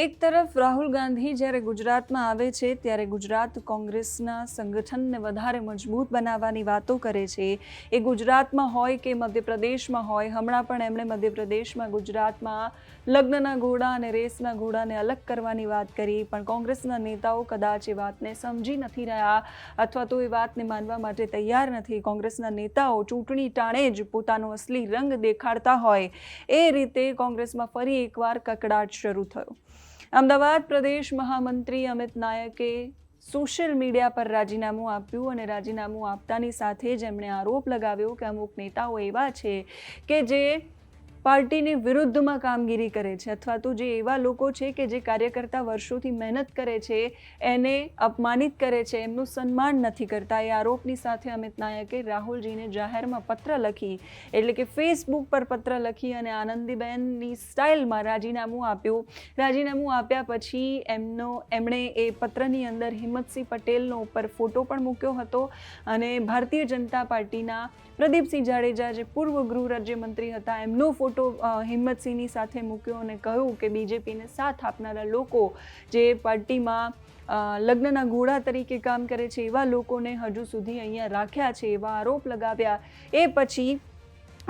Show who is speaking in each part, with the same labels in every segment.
Speaker 1: એક તરફ રાહુલ ગાંધી જ્યારે ગુજરાતમાં આવે છે, ત્યારે ગુજરાત કોંગ્રેસના સંગઠનને વધારે મજબૂત બનાવવાની વાતો કરે છે. એ ગુજરાતમાં હોય કે મધ્યપ્રદેશમાં હોય, હમણાં પણ એમણે મધ્યપ્રદેશમાં ગુજરાતમાં લગ્નના ઘોડા અને રેસના ઘોડાને અલગ કરવાની વાત કરી. પણ કોંગ્રેસના નેતાઓ કદાચ એ વાતને સમજી નથી રહ્યા અથવા તો એ વાતને માનવા માટે તૈયાર નથી. કોંગ્રેસના નેતાઓ ચૂંટણી ટાણે જ પોતાનો અસલી રંગ દેખાડતા હોય. એ રીતે કોંગ્રેસમાં ફરી એકવાર કકડાટ શરૂ થયો. અમદાવાદ પ્રદેશ મહામંત્રી અમિત નાયકે સોશિયલ મીડિયા પર રાજીનામું આપ્યું અને રાજીનામું આપતાની સાથે જ એમણે આરોપ લગાવ્યો કે અમુક નેતાઓ એવા છે કે જે પાર્ટીની વિરુદ્ધમાં કામગીરી કરે છે અથવા તો જે એવા લોકો છે કે જે કાર્યકર્તા વર્ષોથી મહેનત કરે છે, એને અપમાનિત કરે છે, એમનું સન્માન નથી કરતા. એ આરોપની સાથે અમિત નાયકે રાહુલજીને જાહેરમાં પત્ર લખી, એટલે કે ફેસબુક પર પત્ર લખી અને આનંદીબેનની સ્ટાઇલમાં રાજીનામું આપ્યું. રાજીનામું આપ્યા પછી એમનો, એમણે એ પત્રની અંદર હિંમતસિંહ પટેલનો ઉપર ફોટો પણ મૂક્યો હતો અને ભારતીય જનતા પાર્ટીના પ્રદીપસિંહ જાડેજા, જે પૂર્વ ગૃહ રાજ્યમંત્રી હતા, એમનો ફોટો અ, હિંમતસિંહની સાથે મૂક્યો અને કહ્યું કે બીજેપીને સાથ આપનારા લોકો જે પાર્ટીમાં લગ્નના ઘોડા તરીકે કામ કરે છે એવા લોકોને હજુ સુધી અહીંયા રાખ્યા છે એવા આરોપ લગાવ્યા. એ પછી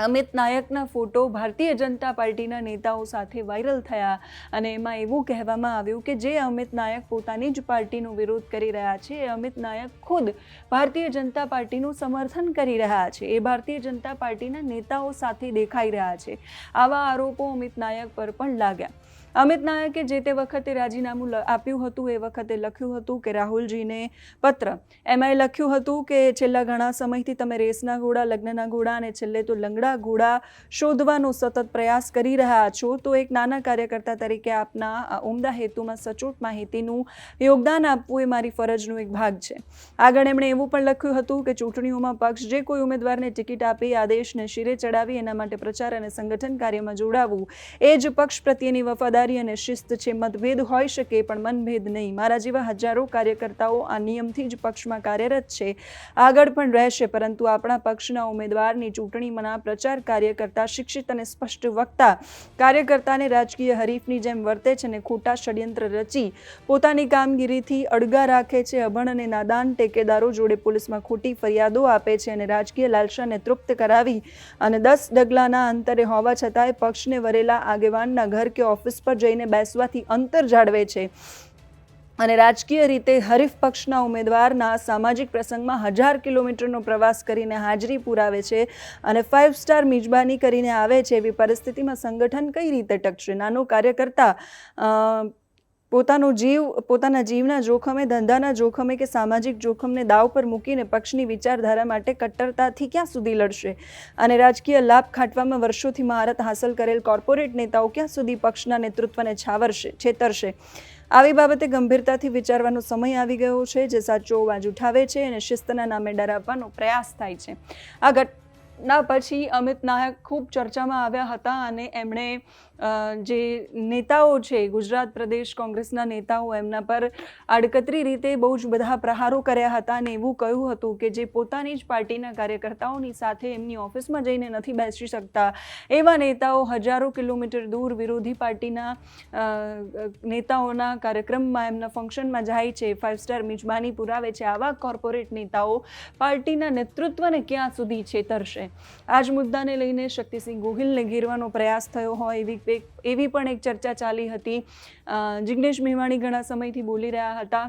Speaker 1: અમિત નાયકના ફોટો ભારતીય જનતા પાર્ટીના નેતાઓ સાથે વાયરલ થયા અને એમાં એવું કહેવામાં આવ્યું કે જે અમિત નાયક પોતાની જ પાર્ટીનો વિરોધ કરી રહ્યા છે, એ અમિત નાયક ખુદ ભારતીય જનતા પાર્ટીનું સમર્થન કરી રહ્યા છે, એ ભારતીય જનતા પાર્ટીના નેતાઓ સાથે દેખાઈ રહ્યા છે. આવા આરોપો અમિત નાયક પર પણ લાગ્યા. અમિત નાયકે જે તે વખતે રાજીનામું આપ્યું હતું, એ વખતે લખ્યું હતું કે રાહુલજીને પત્ર. એમાં એ લખ્યું હતું કે છેલ્લા ઘણા સમયથી તમે રેસના ઘોડા, લગ્નના ઘોડા અને છેલ્લે તો લંગડા ઘોડા શોધવાનો સતત પ્રયાસ કરી રહ્યા છો. તો એક નાના કાર્યકર્તા તરીકે આપના આ ઉમદા હેતુમાં સચોટ માહિતીનું યોગદાન આપવું એ મારી ફરજનો એક ભાગ છે. આગળ એમણે એવું પણ લખ્યું હતું કે ચૂંટણીઓમાં પક્ષ જે કોઈ ઉમેદવારને ટિકિટ આપી આદેશને શિરે ચડાવી, એના માટે પ્રચાર અને સંગઠન કાર્યમાં જોડાવવું એ જ પક્ષ પ્રત્યેની વફાદારી અને શિસ્ત છે, મતભેદ હોઈ શકે પણ મનભેદ નહીં. મારા જેવા હજારો કાર્યકર્તાઓ આ નિયમથી જ પક્ષમાં કાર્યરત છે. આગળ પણ રહેશે, પરંતુ આપણા પક્ષના ઉમેદવારની ચૂંટણીમાંના પ્રચાર કાર્ય શિક્ષિત અને સ્પષ્ટ વક્તા. કાર્યકર્તાને રાજકીય હરીફની જેમ વર્તે છે અને ખોટા ષડયંત્ર રચી પોતાની કામગીરીથી અડગા રાખે છે. અભણ અને નાદાન ટેકેદારો જોડે પોલીસમાં ખોટી ફરિયાદો આપે છે અને રાજકીય લાલસાને તૃપ્ત કરાવી અને દસ ડગલાના અંતરે હોવા છતાંય પક્ષને વરેલા આગેવાનના ઘર કે ઓફિસ પર જઈને બેસવાથી અંતર જાળવે છે. અને રાજકીય રીતે હરીફ પક્ષના ઉમેદવારના સામાજિક પ્રસંગમાં હજાર કિલોમીટરનો પ્રવાસ કરીને હાજરી પુરાવે છે અને ફાઇવ સ્ટાર મિજબાની કરીને આવે છે. એવી પરિસ્થિતિમાં સંગઠન કઈ રીતે ટકશે? નાનો કાર્યકર્તા પોતાનો જીવ, પોતાના જીવના જોખમે, ધંધાના જોખમે કે સામાજિક જોખમને દાવ પર મૂકીને પક્ષની વિચારધારા માટે કટ્ટરતાથી ક્યાં સુધી લડશે? અને રાજકીય લાભ ખાટવામાં વર્ષોથી મહારત હાંસલ કરેલ કોર્પોરેટ નેતાઓ ક્યાં સુધી પક્ષના નેતૃત્વને છાવરશે, છેતરશે? આવી બાબતે ગંભીરતાથી વિચારવાનો સમય આવી ગયો છે, જે સાચો અવાજ ઉઠાવે છે અને શિસ્તના નામે ડરાવવાનો પ્રયાસ થાય છે. આ ઘટના પછી અમિત નાયક ખૂબ ચર્ચામાં આવ્યા હતા અને એમણે જે નેતાઓ છે, ગુજરાત પ્રદેશ કોંગ્રેસના નેતાઓ એમના પર આડકતરી રીતે બહુ જ બધા પ્રહારો કર્યા હતા અને એવું કહ્યું હતું કે જે પોતાની જ પાર્ટીના કાર્યકર્તાઓની સાથે એમની ઓફિસમાં જઈને નથી બેસી શકતા. એવા નેતાઓ હજારો કિલોમીટર દૂર વિરોધી પાર્ટીના નેતાઓના કાર્યક્રમમાં એમના ફંક્શનમાં જાય છે ફાઇવ સ્ટાર મિજબાની પુરાવે છે. આવા કોર્પોરેટ નેતાઓ પાર્ટીના નેતૃત્વને ક્યાં સુધી છેતરશે? આ જ મુદ્દાને લઈને શક્તિસિંહ ગોહિલને ઘેરવાનો પ્રયાસ થયો હોય એવી એવી પણ એક ચર્ચા ચાલી હતી. જિગ્નેશ મેવાણી ઘણા સમયથી બોલી રહ્યા હતા.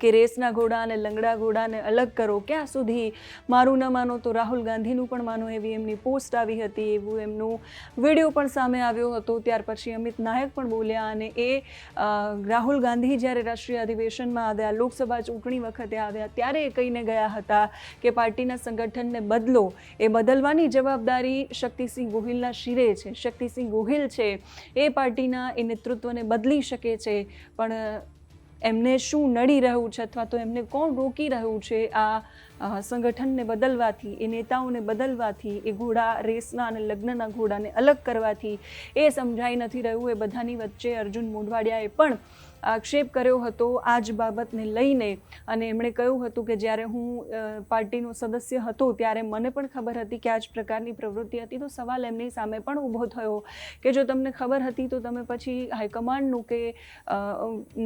Speaker 1: કે રેસના ઘોડા અને લંગડા ઘોડાને અલગ કરો. ક્યાં સુધી? મારું ન માનો તો રાહુલ ગાંધીનું પણ માનો એવી એમની પોસ્ટ આવી હતી, એવું એમનું વીડિયો પણ સામે આવ્યો હતો. ત્યાર પછી અમિત નાયક પણ બોલ્યા અને એ રાહુલ ગાંધી જ્યારે રાષ્ટ્રીય અધિવેશનમાં આવ્યા, લોકસભા ચૂંટણી વખતે આવ્યા, ત્યારે એ કહીને ગયા હતા કે પાર્ટીના સંગઠનને બદલો. એ બદલવાની જવાબદારી શક્તિસિંહ ગોહિલના શિરે છે. શક્તિસિંહ ગોહિલ છે. એ પાર્ટીના એ નેતૃત્વને બદલી શકે છે. પણ એમને શું નડી રહ્યું છે અથવા તો એમને કોણ રોકી રહ્યું છે આ સંગઠનને બદલવાથી, એ નેતાઓને બદલવાથી, એ ઘોડા રેસના અને લગ્નના ઘોડાને અલગ કરવાથી, એ સમજાઈ નથી રહ્યું. એ બધાની વચ્ચે અર્જુન મોઢવાડિયાએ પણ આક્ષેપ કર્યો હતો આ જ બાબતને લઈને. અને એમણે કહ્યું હતું કે જ્યારે હું પાર્ટીનો સદસ્ય હતો ત્યારે મને પણ ખબર હતી કે આ જ પ્રકારની પ્રવૃત્તિ હતી. તો સવાલ એમની સામે પણ ઊભો થયો કે જો તમને ખબર હતી તો તમે પછી હાઈકમાન્ડનું કે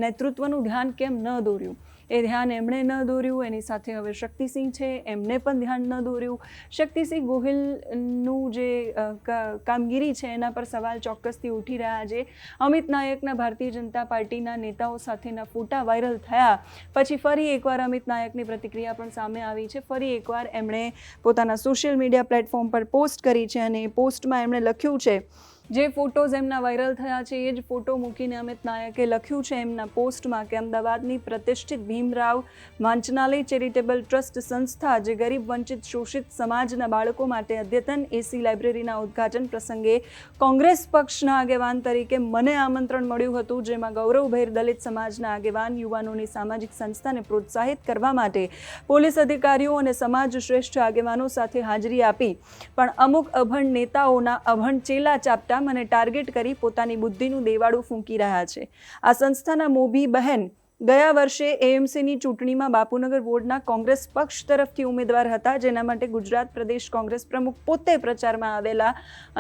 Speaker 1: નેતૃત્વનું ધ્યાન કેમ ન દોર્યું? એ ધ્યાન એમણે ન દોર્યું. એની સાથે હવે શક્તિસિંહ છે, એમને પણ ધ્યાન ન દોર્યું. શક્તિસિંહ ગોહિલનું જે કામગીરી છે, એના પર સવાલ ચોક્કસથી ઉઠી રહ્યા છે. અમિત નાયકના ભારતીય જનતા પાર્ટીના નેતાઓ સાથેના ફોટા વાયરલ થયા. પછી ફરી એકવાર અમિત નાયકની પ્રતિક્રિયા પણ સામે આવી છે. ફરી એકવાર એમણે પોતાના સોશિયલ મીડિયા પ્લેટફોર્મ પર પોસ્ટ કરી છે અને પોસ્ટમાં એમણે લખ્યું છે જે ફોટોઝ એમના વાયરલ થયા છે, એ જ ફોટો મૂકીને અમિત નાયકે લખ્યું છે એમના પોસ્ટમાં કે અમદાવાદની પ્રતિષ્ઠિત ભીમરાવ વાંચનાલય ચેરિટેબલ ટ્રસ્ટ સંસ્થા જે ગરીબ વંચિત શોષિત સમાજના બાળકો માટે અદ્યતન એસી લાઇબ્રેરીના ઉદ્ઘાટન પ્રસંગે કોંગ્રેસ પક્ષના આગેવાન તરીકે મને આમંત્રણ મળ્યું હતું, જેમાં ગૌરવભેર દલિત સમાજના આગેવાન યુવાનોની સામાજિક સંસ્થાને પ્રોત્સાહિત કરવા માટે પોલીસ અધિકારીઓ અને સમાજ શ્રેષ્ઠ આગેવાનો સાથે હાજરી આપી. પણ અમુક અભણ નેતાઓના અભણ ચેલા ચાપટા મને ટાર્ગેટ કરી પોતાની બુદ્ધિનું દેવાળું ફૂંકી રહ્યા છે. આ સંસ્થાના મોભી બહેન ગયા વર્ષે એએમસીની ચૂંટણીમાં બાપુનગર વોર્ડના કોંગ્રેસ પક્ષ તરફથી ઉમેદવાર હતા, જેના માટે ગુજરાત પ્રદેશ કોંગ્રેસ પ્રમુખ પોતે પ્રચારમાં આવેલા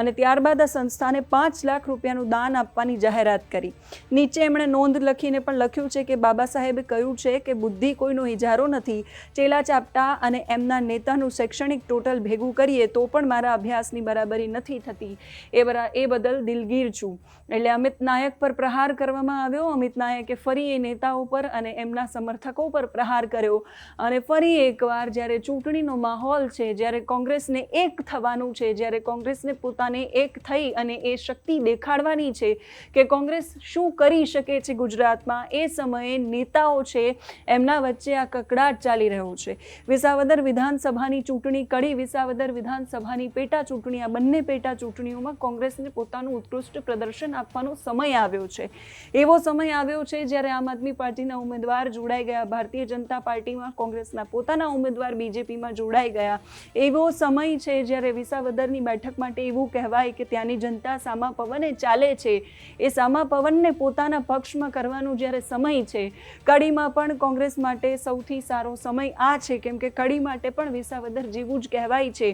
Speaker 1: અને ત્યારબાદ આ સંસ્થાને પાંચ લાખ રૂપિયાનું દાન આપવાની જાહેરાત કરી. નીચે એમણે નોંધ લખીને પણ લખ્યું છે કે બાબા સાહેબે કહ્યું છે કે બુદ્ધિ કોઈનો ઇજારો નથી, ચેલા ચાપટા અને એમના નેતાનું શૈક્ષણિક ટોટલ ભેગું કરીએ તો પણ મારા અભ્યાસની બરાબરી નથી થતી. એ બરા, એ બદલ દિલગીર છું. એટલે અમિત નાયક પર પ્રહાર કરવામાં આવ્યો. અમિત નાયકે ફરી એ નેતાઓ પર અને એમના સમર્થકો પર પ્રહાર કર્યો. અને ફરી એકવાર જ્યારે ચૂંટણીનો માહોલ છે, જ્યારે કોંગ્રેસને એક થવાનું છે, જ્યારે કોંગ્રેસને પોતાને એક થઈ અને એ શક્તિ દેખાડવાની છે કે કોંગ્રેસ શું કરી શકે છે ગુજરાતમાં, એ સમયે નેતાઓ છે, એમના વચ્ચે આ કકડાટ ચાલી રહ્યો છે. વિસાવદર વિધાનસભાની ચૂંટણી કડી, વિસાવદર વિધાનસભાની પેટા ચૂંટણી, આ બંને પેટા ચૂંટણીઓમાં કોંગ્રેસને પોતાનું ઉત્કૃષ્ટ પ્રદર્શન આપવાનો સમય આવ્યો છે. એવો સમય આવ્યો છે જ્યારે આમ આદમી પાર્ટીના ઉમેદવાર જોડાઈ ગયા. ભારતીય જનતા પાર્ટીમાં કોંગ્રેસના પોતાના ઉમેદવાર બીજેપીમાં જોડાઈ ગયા. એવો સમય છે જ્યારે વિસાવદરની બેઠક માટે એવું કહેવાય કે ત્યાંની જનતા સામા પવને ચાલે છે. એ સામા પવનને પોતાના પક્ષમાં કરવાનું જ્યારે સમય છે, કડીમાં પણ કોંગ્રેસ માટે સૌથી સારો સમય આ છે. કેમ કે કડી માટે પણ વિસાવદર જેવું જ કહેવાય છે.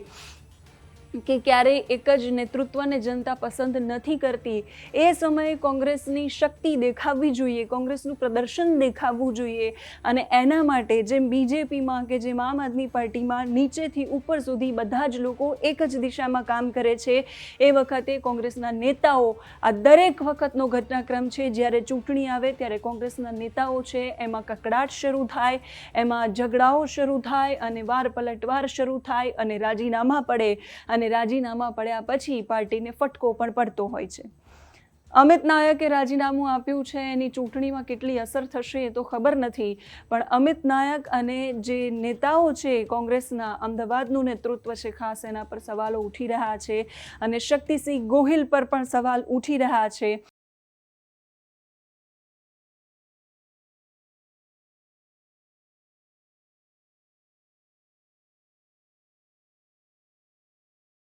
Speaker 1: કે ક્યારેય એક જ નેતૃત્વને જનતા પસંદ નથી કરતી, એ સમયે કોંગ્રેસની શક્તિ દેખાવવી જોઈએ, કોંગ્રેસનું પ્રદર્શન દેખાવવું જોઈએ અને એના માટે જેમ બીજેપીમાં કે જેમ આમ આદમી પાર્ટીમાં નીચેથી ઉપર સુધી બધા જ લોકો એક જ દિશામાં કામ કરે છે, એ વખતે કોંગ્રેસના નેતાઓ, આ દરેક વખતનો ઘટનાક્રમ છે, જ્યારે ચૂંટણી આવે ત્યારે કોંગ્રેસના નેતાઓ છે, એમાં કકડાટ શરૂ થાય, એમાં ઝઘડાઓ શરૂ થાય અને વાર પલટવાર શરૂ થાય અને રાજીનામા પડે અને રાજીનામા પડ્યા પછી પાર્ટીને ફટકો પણ પડતો હોય છે. અમિત નાયકે રાજીનામું આપ્યું છે, એની ચૂંટણીમાં કેટલી અસર થશે એ તો ખબર નથી, પણ અમિત નાયક અને જે નેતાઓ છે, કોંગ્રેસના અમદાવાદનું નેતૃત્વ છે, ખાસ એના પર સવાલો ઉઠી રહ્યા છે અને શક્તિસિંહ ગોહિલ પર પણ સવાલ ઉઠી રહ્યા છે.